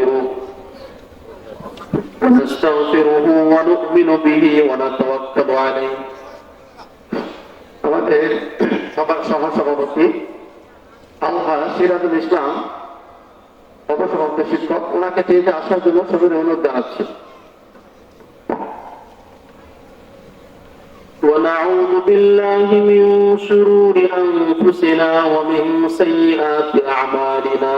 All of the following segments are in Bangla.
ونستغفره ونستغفره ونؤمن به ونتوكل عليه আমাদের সবার সহসভাপতি আল্লাহ সিরাজুল ইসলাম অবসরপ্রাপ্ত শিক্ষক ওনাকে চেয়েছে আসার জন্য সবাই অনুরোধ জানাচ্ছি ونعوذ بالله من شرور أنفسنا ومن سيئات أعمالنا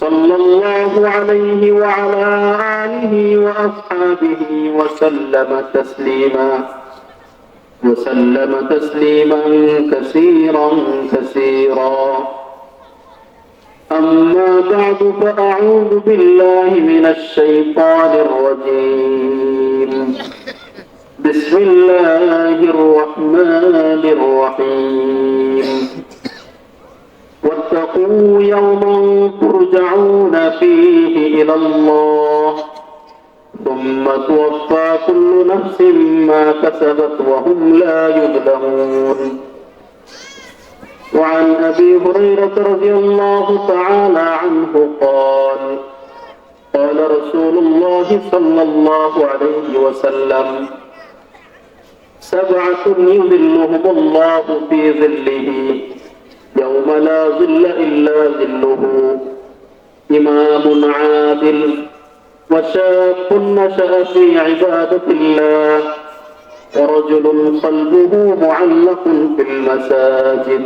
صلى الله عليه وعلى آله وأصحابه وسلم تسليما. وسلم تسليما كثيرا كثيرا. أما بعد فأعوذ بالله من الشيطان الرجيم. بسم الله الرحمن الرحيم. يوما ترجعون فيه إلى الله. ثم توفى كل نفس ما كسبت وهم لا يظلمون. وعن أبي هريرة رضي الله تعالى عنه قال قال رسول الله صلى الله عليه وسلم سبعة يظلهم الله في ظله. يوم لا ظل إلا ظله إمام عادل وشاب نشأ في عبادة الله ورجل قلبه معلق في المساجد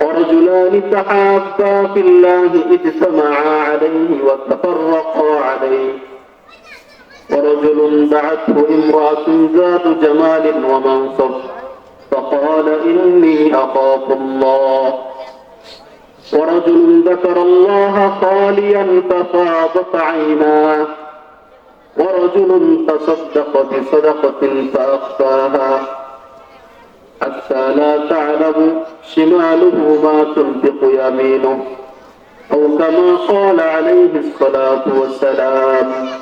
ورجلان تحابا في الله اجتمعا عليه وتفرقا عليه ورجل دعته امرأة ذات جمال ومنصب. فقال إني أخاف الله. ورجل ذكر الله خاليا ففاضت عيناه ورجل تصدق بصدقة فأخفاها. حتى لا تعلم شماله ما تنفق يمينه أو كما قال عليه الصلاة والسلام.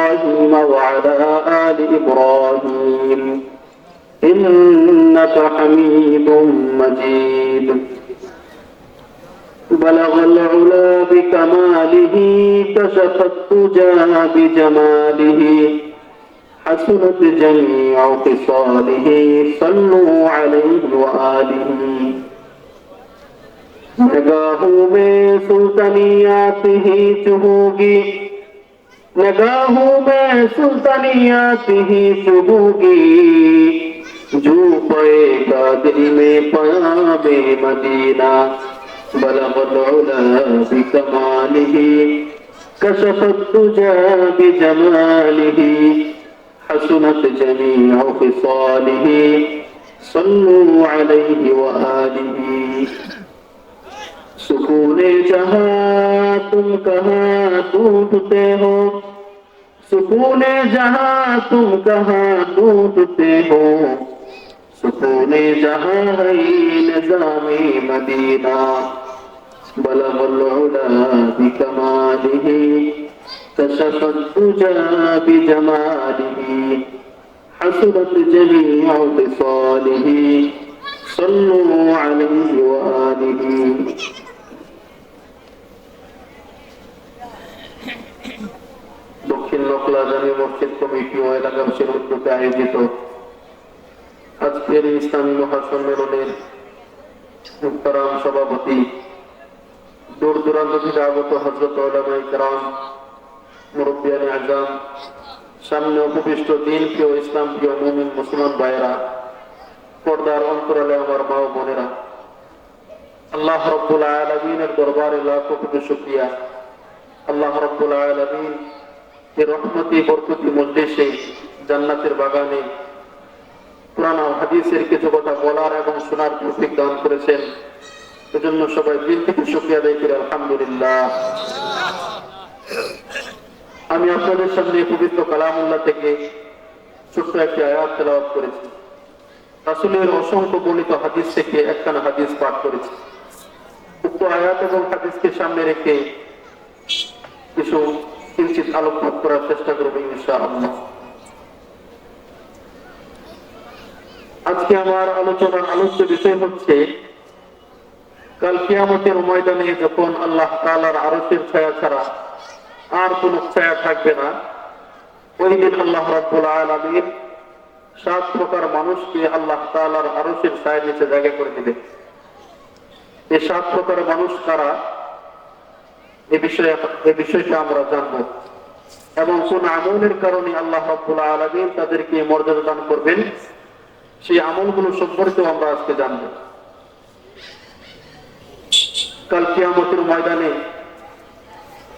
إبراهيم. إنك حميد مجيد. بلغ العلا بكماله كشف الدجى بجماله حسنت جميع خصاله صلوا عليه وآله. نگاہوں میں سلطنیات ہی چہوگی नगाहों में सुल्तानियात ही सुबूगी। जो पाएगा दिल में पयाबे मदीना बलमदौला बिकमालिही कशफतुजा बिजमालिही حسنت جميع خصاله صلوا عليه وآله سكون جهان तुम कहाँ ढूंढते हो सुकून जहां तुम कहाँ ढूंढते हो सुकून जहां है निजामी मदीना बलग العلا بكماله كشف الدجى بجماله حسنت جميع خصاله صلوا عليه وآله দক্ষিণ নকলা জামি মসজিদ কমিটি ও এলাকাবাসীর উদ্যোগে আয়োজিত আজকের ইসলামী মহাসম্মেলনের মুক্তারাম সভাপতি দূর দূরান্ত থেকে আগত হজরত কারাম, মুরব্বিয়ান আজম, সামনে উপবিষ্ট দিন প্রিয় ইসলাম প্রিয় মুমিন মুসলমান ভাইয়েরা, পর্দার অন্তরালে আমার মা বোনেরা, আল্লাহ রব্বুল আলমিনের দরবারে লাখ কোটি শুক্রিয়া। আল্লাহ রহমতি বরকতি মজলিসে জান্নাতের বাগানে কোরআন হাদিসের কিছু কথা বলার এবং শোনার তৌফিক দান করেছেন। এজন্য সবাই দিল থেকে শুক্রিয়া দেয় করে, আলহামদুলিল্লাহ। আমি আপনাদের সামনে পবিত্র কালামুল্লাহ থেকে ছোট্ট একটি আয়াত তেলাওয়াত করেছি। রাসূলের অসংখ্য বর্ণিত হাদিস থেকে একখানা হাদিস পাঠ করেছি। উক্ত আয়াত এবং হাদিসকে সামনে রেখে কিছু কিঞ্চিত আলোকপাত করার চেষ্টা করব ইনশাআল্লাহ। আজকে আমার আলোচনার আলোচ্য বিষয় হচ্ছে, কাল কিয়ামতের ময়দানে যখন আল্লাহ তাআলার আরশের ছায়া ছাড়া আর কোন ছায়া থাকবে না, ওই দিন আল্লাহ রাব্বুল আলামিন সাত প্রকার মানুষকে আল্লাহ তাআলার আরশের ছায়া নিচে জায়গা করে দিবে এই সাত প্রকার মানুষ কারা? এ বিষয়ে এ বিষয়টা আমরা জানবো এবং কোন আমলের কারণে আল্লাহ রাব্বুল আলামিন তাদেরকে মর্যাদা দান করবেন সেই আমলগুলো সম্পর্কেও আমরা আজকে জানবো কাল কিয়ামতের ময়দানে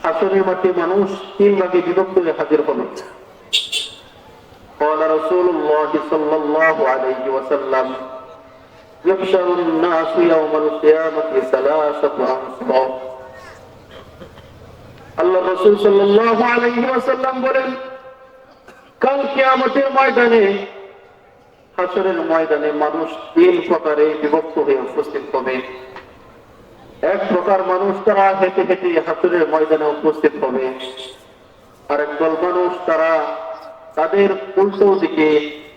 আসরের মাঠে মানুষ তিন ভাগে বিভক্ত হয়ে হাজির হবে قال رسول الله صلى الله عليه وسلم يحشر الناس يوم القيامة ثلاثة أنصار আল্লাহ রসুল আলাইহি বলেন, কাল কিয়ামতের ময়দানে, হাসরের ময়দানে মানুষ তিন প্রকারে বিভক্ত হয়ে উপস্থিত হবে। এক প্রকার মানুষ তারা হেঁটে হেঁটে হাসরের ময়দানে উপস্থিত হবে। আরেক দল মানুষ তারা তাদের উল্টো দিকে,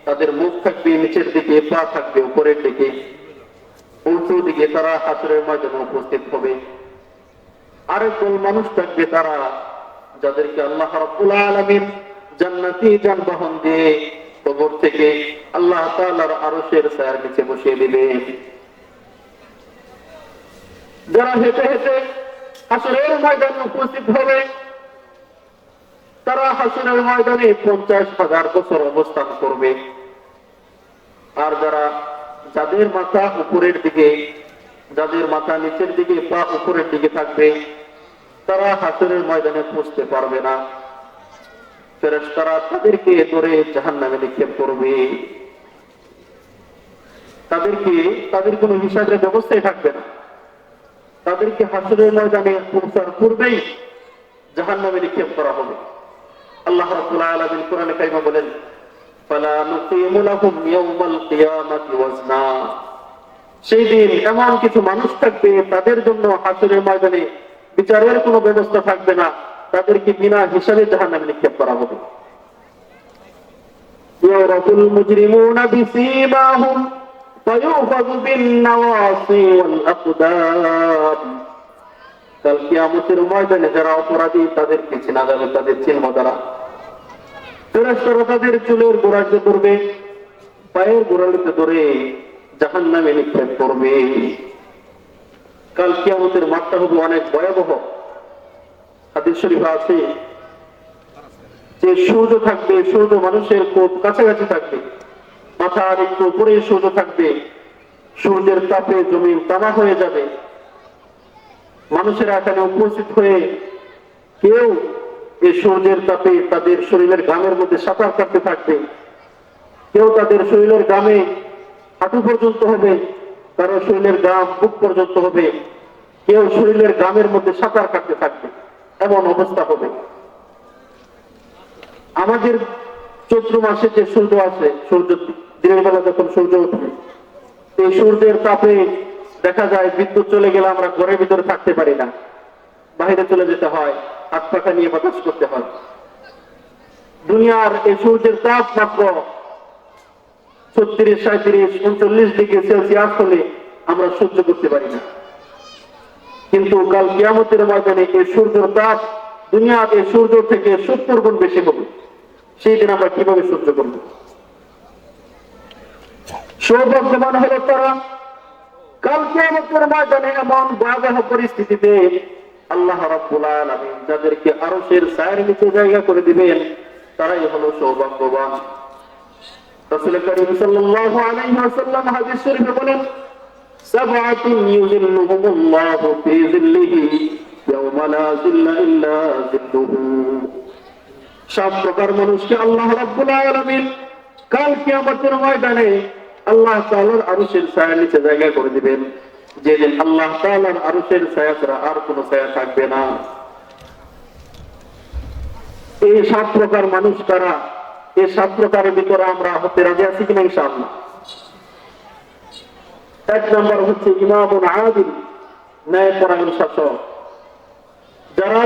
তাদের মুখ থাকবে, নিচের দিকে, পা থাকবে, উপরের দিকে। উল্টো দিকে তারা হাসরের ময়দানে উপস্থিত হবে। আরেক দল মানুষ থাকবে তারা, যাদেরকে আল্লাহ আলামিন জান্নাতি যানবাহন দিয়ে কবর থেকে আল্লাহ তাআলার আরশের ছায়ার নিচে বসিয়ে দিবেন যারা হেঁটে হেঁটে হাসরের ময়দানে উপস্থিত হবে, তারা হাসরের ময়দানে পঞ্চাশ হাজার বছর অবস্থান করবে। আর যারা যাদের মাথা উপরের দিকে যাদের মাথা নিচের দিকে, পা উপরের দিকে থাকবে। তারা হাসরের ময়দানে পৌঁছতে পারবে না। ফেরেশতারা তাদেরকে ধরে জাহান নামে নিক্ষেপ করবে। তাদেরকে, তাদের কোনো হিসাবের ব্যবস্থাই থাকবে না। তাদেরকে হাসরের ময়দানে পৌঁছার পূর্বেই জাহান নামে নিক্ষেপ করা হবে। আল্লাহ রাব্বুল আলামিন কোরআনে কারিমে বলেন, ফালা নুকিমু লাহুম ইয়াওমাল কিয়ামাতি ওয়াজনা। সেই দিন এমন কিছু মানুষ থাকবে, তাদের জন্য হাসুরের ময়দানে বিচারের কোনো ব্যবস্থা থাকবে না। তাদেরকে বিনা হিসাবে জাহান্নামে নিক্ষেপ করা হবে। যারা অপরাধী, তাদেরকে চেনা যাবে তাদের তাদের চুলের পায়ের গোড়ালিতে ধরে জাহান নামে নিক্ষেপ করবে। কাল কিয়ামতের মাত্রা হবে অনেক ভয়াবহ। হাদিস শরীফ আছে যে সূর্য থাকবে, সূর্য মানুষের খুব কাছাকাছি থাকবে। মাথার একটু উপরে সূর্য থাকবে। সূর্যের তাপে জমিন তামা হয়ে যাবে। মানুষেরা এখানে উপস্থিত হয়ে কেউ এই সূর্যের তাপে তাদের শরীরের গামের মধ্যে সাঁতার কাটতে থাকবে। কেউ তাদের শরীরের গামে হাঁটু পর্যন্ত হবে, কারও শরীরের গাম বুক পর্যন্ত হবে। কেউ শরীরের গামের মধ্যে সাঁতার কাটতে থাকবে, এমন অবস্থা হবে। আমাদের চৈত্র মাসে যে সূর্য আছে, সূর্য দিনের বেলা যখন সূর্য উঠবে, এই সূর্যের তাপে দেখা যায় বিদ্যুৎ চলে গেলে আমরা ঘরের ভিতরে থাকতে পারি না। বাইরে চলে যেতে হয় হাত পাখা নিয়ে বাতাস করতে হয়। দুনিয়ার এই সূর্যের তাপ মাত্র ছত্রিশ সাঁত্রিশ উনচল্লিশ ডিগ্রি সেলসিয়াস হলে আমরা সহ্য করতে পারি না। কিন্তু কাল কিয়ামতের ময়দানে এই সূর্যের তাপ দুনিয়ার এই সূর্য থেকে সত্তর গুণ বেশি হবে। সেই দিন আমরা কীভাবে সহ্য করব? সৌভাগ্যবান হলো তারা, কাল কিয়ামতের ময়দানে এমন ভয়াবহ পরিস্থিতিতে আল্লাহ রাব্বুল আলামিন যাদেরকে আরশের ছায়ার নিচে জায়গা করে দিবেন, তারাই হলো সৌভাগ্যবান। রাসূল করিম সাল্লাল্লাহু আলাইহি ওয়াসাল্লাম হাদিস শরীফে বলেন সাবআতুন ইউযিল্লুহুমুল্লাহু ফি যিল্লিহি ইয়াওমা লা যিল্লা ইল্লা যিল্লুহু। সাত প্রকার মানুষকে আল্লাহ রাব্বুল আলামিন কাল কিয়ামতের ময়দানে আল্লাহ তাআলার আরশের ছায়ার নিচে জায়গা করে দিবেন। যেদিন আল্লাহ তাআলার আরশের ছায়া ছাড়া আর কোনো ছায়া থাকবে না। এই সাত প্রকার মানুষ তারা এই সাত প্রকারের ভিতরে আমরা হতে রাজি আছি কিনা ইনশাআল্লাহ। এক নম্বর হচ্ছে ইমামুন আদিল, ন্যায় পরায়ণ শাসক। যারা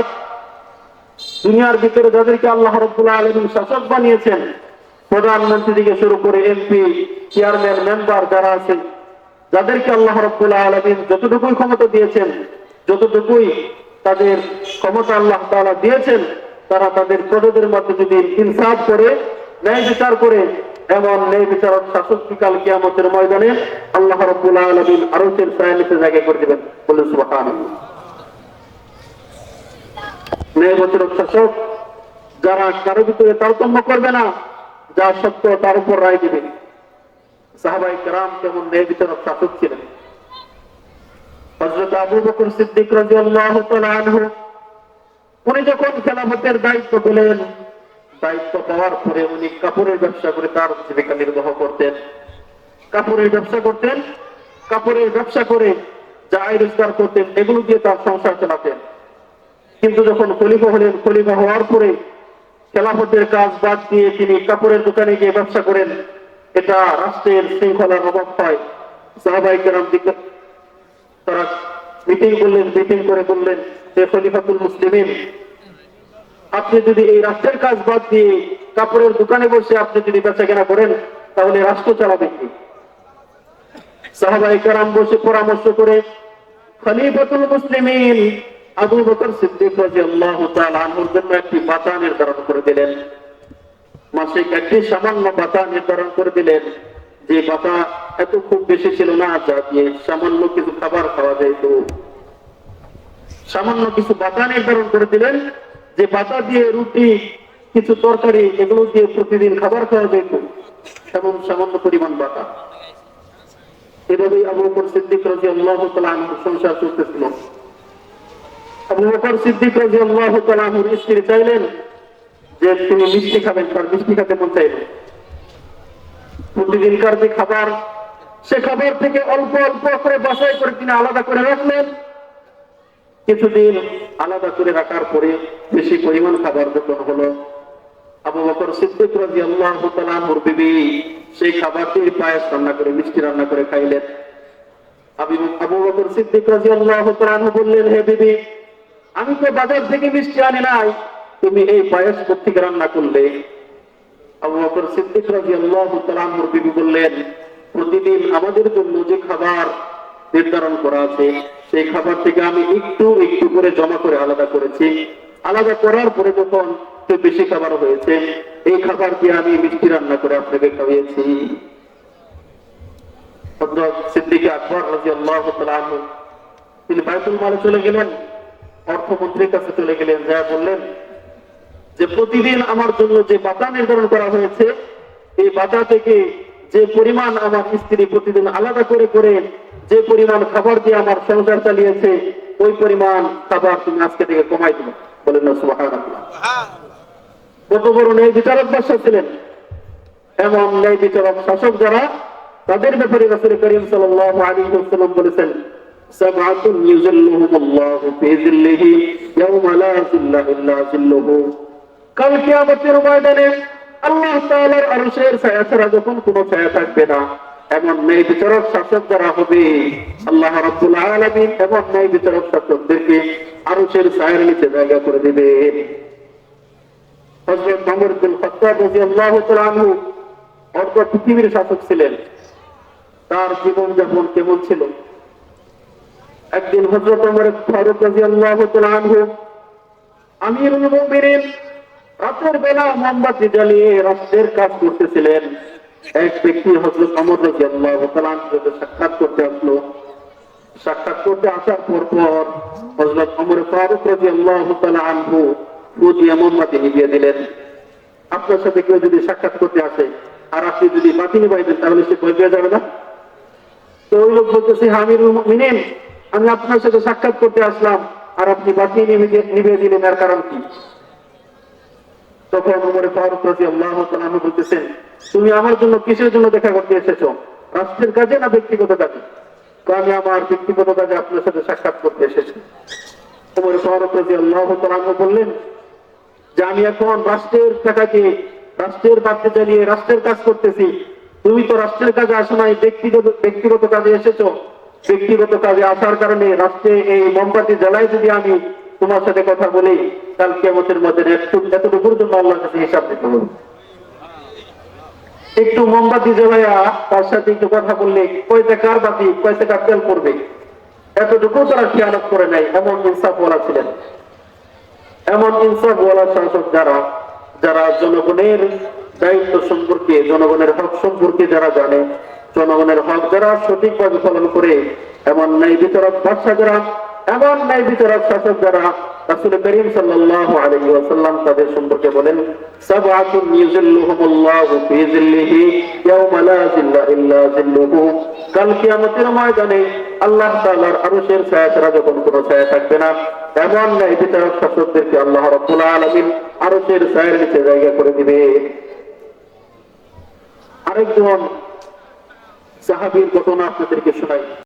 দুনিয়ার ভিতরে যাদেরকে আল্লাহ রব্বুল্লাহ আলমিন শাসক বানিয়েছেন প্রধানমন্ত্রী থেকে শুরু করে এমপি চেয়ারম্যান মেম্বার যারা আছেন, যাদেরকে আল্লাহ রব্বুল্লাহ আলমিন যতটুকুই ক্ষমতা দিয়েছেন, যতটুকুই তাদের ক্ষমতা আল্লাহ তাআলা দিয়েছেন, তারা তাদের প্রজাদের মধ্যে যদি ইনসাফ করে ন্যায় বিচার করে এমন ন্যায় বিচারক শাসক বিকাল কিয়ামতের ময়দানে আল্লাহ রব্বুল্লাহ আলমিন আরও ছায়া নিচে জায়গা করে দিবেন। বলে সুবহানাল্লাহ। ন্যায় বিচারক শাসক, যারা কারও ভিতরে তারতম্য করবে না, যা সত্য তার উপর রায় দিবে। সাহাবাই কারাম কেমন ন্যায় বিচারক শাসক ছিলেন? হযরত আবু বকর সিদ্দিক রাদিয়াল্লাহু তাআলা আনহু, উনি যখন খেলাফতের দায়িত্ব পেলেন দায়িত্ব পাওয়ার পরে উনি কাপড়ের ব্যবসা করে তার জীবিকা নির্বাহ করতেন। কাপড়ের ব্যবসা করতেন, কাপড়ের ব্যবসা করে যা আয় রোজগার করতেন, এগুলো দিয়ে তার সংসার চালাতেন। কিন্তু যখন খলিফা হলেন, খলিফা হওয়ার পরে খেলাফতের কাজ বাদ দিয়ে তিনি কাপড়ের দোকানে গিয়ে ব্যবসা করেন। এটা রাষ্ট্রের শৃঙ্খলার অভাব হয়। সাহাবাই কেরাম দিকে তারা মিটিং করলেন মিটিং করে বললেন যে খলিফাতুল মুসলিমিন আপনি যদি এই রাষ্ট্রের কাজ বাদ দিয়ে কাপড়ের দোকানে বসে আপনি যদি বেচা কেনা করেন, তাহলে রাষ্ট্র চালাবে কি? সাহাবাই কারাম বসে পরামর্শ করে খলিফাতুল মুসলিমিন আবু বকর সিদ্দিক রাদিয়াল্লাহু তাআলা আনহুর জন্য একটি বাতা নির্ধারণ করে দিলেন। মাসিক একটি সামান্য বাতা নির্ধারণ করে দিলেন। যে বাতা এত খুব বেশি ছিল না, যা দিয়ে সামান্য কিছু খাবার খাওয়া যেত। সামান্য কিছু বাতা নির্ধারণ করে দিলেন। যে বাতা দিয়ে রুটি, কিছু তরকারি, এগুলো দিয়ে প্রতিদিন খাবার খাওয়া যেত এমন সামান্য পরিমাণ স্ত্রী চাইলেন যে তিনি মিষ্টি খাবেন যে খাবার, সে খাবার থেকে অল্প অল্প করে বাসাই করে তিনি আলাদা করে রাখলেন। কিছুদিন আলাদা করে রাখার পরে বেশি পরিমাণ খাবার যখন হলো। তুমি এই পায়েস কোথেকে রান্না করলে? আবু বকর সিদ্দিক তাআলা আনহুর বিবি বললেন, প্রতিদিন আমাদের জন্য যে খাবার নির্ধারণ করা আছে। সেই খাবার থেকে আমি একটু একটু করে জমা করে আলাদা করেছি। আলাদা করার পরে যখন একটু বেশি খাবার হয়েছে, এই খাবার দিয়ে আমি মিষ্টি রান্না করে আপনাকে খাওয়িয়েছি তিনি চলে গেলেন। অর্থমন্ত্রীর কাছে চলে গেলেন যা বললেন যে প্রতিদিন আমার জন্য যে বাতা নির্ধারণ করা হয়েছে, এই বাতা থেকে যে পরিমাণ আমার স্ত্রী প্রতিদিন আলাদা করে করে যে পরিমাণ খাবার দিয়ে আমার সংসার চালিয়েছে ওই পরিমাণ খাবার তুমি আজকে থেকে কমাই দিবে। বলেন না কত বড় ন্যায় বিচারক বাদশা ছিলেন। এমন ন্যায় বিচারক শাসক যারা তাদের ব্যাপারে রাসূল করিম সাল্লাল্লাহু আলাইহি ওয়াসাল্লাম বলেছেন সাবআতুন ইউযিল্লুহুমুল্লাহু ফি যিল্লিহি ইয়াওমা লা যিল্লা ইল্লা যিল্লুহু কাল কিয়ামতের ময়দানে আল্লাহ তাআলার আরশের ছায়া ছাড়া যখন কোনো ছায়া থাকবে না, এমন ন্যায় বিচারক শাসক যারা হবে, আল্লাহ রাব্বুল আলামিন এমন ন্যায় বিচারক শাসকদেরকে আরশের ছায়ার নিচে জায়গা করে দিবেন হযরত ওমর বিন খাত্তাব রাদিয়াল্লাহু তাআলা আনহু পৃথিবীর শাসক ছিলেন। তার জীবন যাপন কেমন ছিল? একদিন হযরত ওমর ফারুক রাদিয়াল্লাহু তাআলা আনহু রাতের বেলা মোমবাতি জ্বালিয়ে রাষ্ট্রের কাজ করতেছিলেন এক ব্যক্তি ওমর রাদিয়াল্লাহু তাআলা সাক্ষাৎ করতে আসলো। সাক্ষাৎ করতে আসার পর পর হযরত ওমর ফারুক রাদিয়াল্লাহু তাআলা আনহু ফু দিয়ে মোমবাতি নিভিয়ে দিলেন। আপনার সাথে কেউ যদি সাক্ষাৎ করতে আসে আর আপনি যদি বাতি বাই দেন তাহলে সে পেয়ে যাবে না? তো ওই লোক বলতেছে, আমিরুল মিনেন আমি আপনার সাথে সাক্ষাৎ করতে আসলাম আর আপনি বাতি নিভিয়ে দিলেন, এর কারণ কি? তখন উমরে ফারুক রাজি আল্লাহ তাআলা বলতেছেন, তুমি আমার জন্য কিসের জন্য দেখা করতে এসেছ? রাষ্ট্রের কাজে না ব্যক্তিগত কাজে? আমি আমার ব্যক্তিগত কাজে আপনার সাথে সাক্ষাৎ করতে এসেছি। উমরে ফারুক রাজি আল্লাহ তাআলা বললেন, যে আমি এখন রাষ্ট্রের টাকাকে, রাষ্ট্রের বাড়তে চালিয়ে রাষ্ট্রের কাজ করতেছি, তুমি তো রাষ্ট্রের কাজে আসো নাই, ব্যক্তিগত ব্যক্তিগত কাজে এসেছ? ব্যক্তিগত কাজে আসার কারণে রাষ্ট্রে এই মোমবাতি জ্বালায় যদি আমি তোমার সাথে কথা বলি, কাল কেমতের মধ্যে একটু এতটুকুর জন্য আল্লাহর কাছে হিসাব দিতে হবে। একটু মোমবাতি জ্বালাইয়া তার সাথে একটু কথা বললে কয় টাকার বাতি কয় টাকা তেল পড়বে? এতটুকু তারা খেয়ালত করে নাই, এমন ইনসাফ বলা ছিলেন। এমন ইনসাফ ওয়ালা শাসক যারা যারা জনগণের দায়িত্ব সম্পর্কে, জনগণের হক সম্পর্কে যারা জানে, জনগণের হক যারা সঠিকভাবে পালন করে, এমন ন্যায় বিতরক বাদশা যারা এমন ন্যায় বিতরক শাসক যারা, রাসূল করিম সাল্লাল্লাহু আলাইহি ওয়াসাল্লাম তাদের সম্পর্কে বলেন ফি লা ইল্লা কাল কিয়ামতের ময়দানে আল্লাহ তাআলার আরশের ছায়া ছাড়া যখন কোনো ছায়া থাকবে না, এমন শাসকদেরকে আল্লাহ রাব্বুল আলামিন আরশের ছায়ার নিচে জায়গা করে দিবে। আরেকজন সাহাবীর ঘটনা আপনাদেরকে শোনাই।